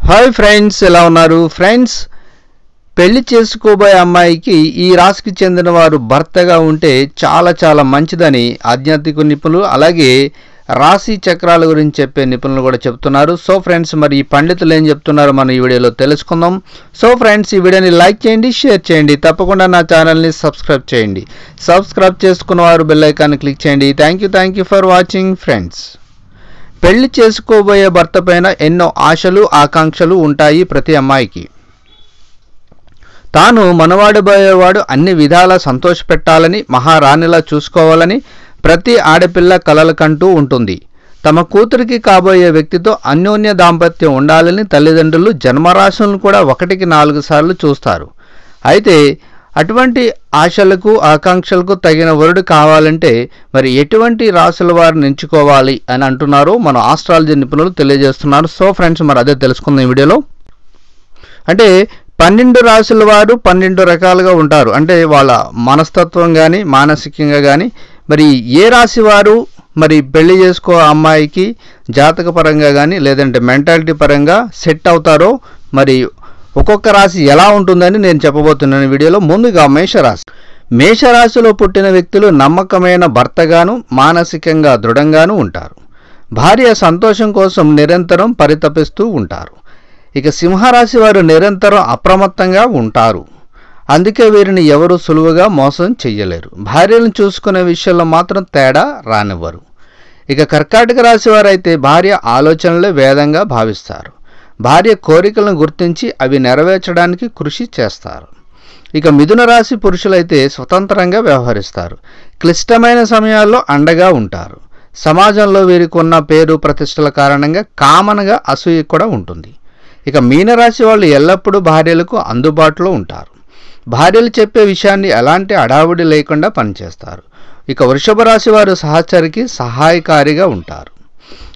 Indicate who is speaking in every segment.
Speaker 1: Hi friends ఎలా ఉన్నారు? Friends పెళ్ళి చేసుకోబోయే అమ్మాయికి ఈ రాశికి చెందిన వారు భర్తగా ఉంటే చాలా చాలా మంచిదని ఆధ్యాత్మిక నిపుణులు అలాగే రాశి చక్రాల గురించి చెప్పే నిపుణులు కూడా చెప్తున్నారు సో ఫ్రెండ్స్ మరి ఈ పండితులు ఏం చెప్తున్నారో మనం ఈ వీడియోలో తెలుసుకుందాం. సో ఫ్రెండ్స్ ఈ వీడియోని లైక్ చేయండి షేర్ చేయండి. తప్పకుండా నా ఛానల్ని సబ్స్క్రైబ్ చేయండి. సబ్స్క్రైబ్ చేసుకున్న వారు బెల్లైకాన్ని క్లిక్ చేయండి. Thank you thank you for watching friends. పెళ్ళి చేసుకోబోయే భర్త పైన ఎన్నో ఆశలు ఆకాంక్షలు ఉంటాయి ప్రతి అమ్మాయికి. తాను మనవాడబోయేవాడు అన్ని విధాలా సంతోషపెట్టాలని మహారాణిలా చూసుకోవాలని ప్రతి ఆడపిల్ల కలలకంటూ ఉంటుంది. తమ కూతురికి కాబోయే వ్యక్తితో అన్యోన్య దాంపత్యం ఉండాలని తల్లిదండ్రులు జన్మరాశులను కూడా ఒకటికి నాలుగు సార్లు చూస్తారు. అయితే అటువంటి ఆశలకు ఆకాంక్షలకు తగిన వరుడు కావాలంటే మరి ఎటువంటి రాసుల వారిని ఎంచుకోవాలి అని అంటున్నారు మన ఆస్ట్రాలజీ నిపుణులు తెలియజేస్తున్నారు. సో ఫ్రెండ్స్ మరి అదే తెలుసుకుందాం ఈ వీడియోలో. అంటే పన్నెండు రాసుల వారు పన్నెండు రకాలుగా ఉంటారు. అంటే వాళ్ళ మనస్తత్వం కానీ మానసికంగా కానీ మరి ఏ రాశి వారు మరి పెళ్ళి చేసుకో అమ్మాయికి జాతక పరంగా కానీ లేదంటే మెంటాలిటీ పరంగా సెట్ అవుతారో మరి ఒక్కొక్క రాశి ఎలా ఉంటుందని నేను చెప్పబోతున్నాను వీడియోలో. ముందుగా మేషరాశి. మేషరాశిలో పుట్టిన వ్యక్తులు నమ్మకమైన భర్తగాను మానసికంగా దృఢంగాను ఉంటారు. భార్య సంతోషం కోసం నిరంతరం పరితపిస్తూ ఉంటారు. ఇక సింహరాశి వారు నిరంతరం అప్రమత్తంగా ఉంటారు. అందుకే వీరిని ఎవరు సులువుగా మోసం చెయ్యలేరు. భార్యలను చూసుకునే విషయంలో మాత్రం తేడా రానివ్వరు. ఇక కర్కాటక రాశి వారైతే భార్య ఆలోచనలే వేదంగా భావిస్తారు. భార్య కోరికలను గుర్తించి అవి నెరవేర్చడానికి కృషి చేస్తారు. ఇక మిథున రాశి పురుషులైతే స్వతంత్రంగా వ్యవహరిస్తారు. క్లిష్టమైన సమయాల్లో అండగా ఉంటారు. సమాజంలో వీరికి ఉన్న పేరు ప్రతిష్టల కారణంగా కామన్గా అసూయ కూడా ఉంటుంది. ఇక మీనరాశి వాళ్ళు ఎల్లప్పుడూ భార్యలకు అందుబాటులో ఉంటారు. భార్యలు చెప్పే విషయాన్ని ఎలాంటి అడావుడి లేకుండా పనిచేస్తారు. ఇక వృషభ రాశి వారు సహచరికి సహాయకారిగా ఉంటారు.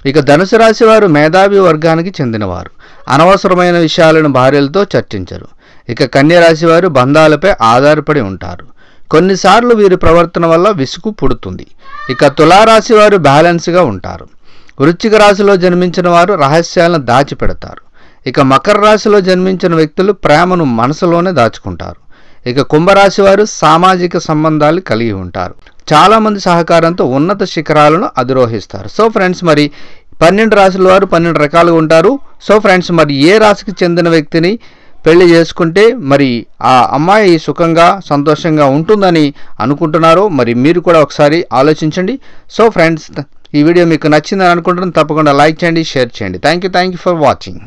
Speaker 1: ఇక ధనుసు రాశి వారు మేధావి వర్గానికి చెందినవారు. అనవసరమైన విషయాలను భార్యలతో చర్చించరు. ఇక కన్యరాశి వారు బంధాలపై ఆధారపడి ఉంటారు. కొన్నిసార్లు వీరి ప్రవర్తన వల్ల విసుగు పుడుతుంది. ఇక తులారాశి వారు బ్యాలెన్స్గా ఉంటారు. వృశ్చిక రాశిలో జన్మించిన వారు రహస్యాలను దాచిపెడతారు. ఇక మకర రాశిలో జన్మించిన వ్యక్తులు ప్రేమను మనసులోనే దాచుకుంటారు. ఇక కుంభరాశి వారు సామాజిక సంబంధాలు కలిగి ఉంటారు. చాలామంది సహకారంతో ఉన్నత శిఖరాలను అధిరోహిస్తారు. సో ఫ్రెండ్స్ మరి పన్నెండు రాశుల వారు పన్నెండు రకాలుగా ఉంటారు. సో ఫ్రెండ్స్ మరి ఏ రాశికి చెందిన వ్యక్తిని పెళ్ళి చేసుకుంటే మరి ఆ అమ్మాయి సుఖంగా సంతోషంగా ఉంటుందని అనుకుంటున్నారో మరి మీరు కూడా ఒకసారి ఆలోచించండి. సో ఫ్రెండ్స్ ఈ వీడియో మీకు నచ్చిందని అనుకుంటున్నాను తప్పకుండా లైక్ చేయండి షేర్ చేయండి. Thank you thank you for watching.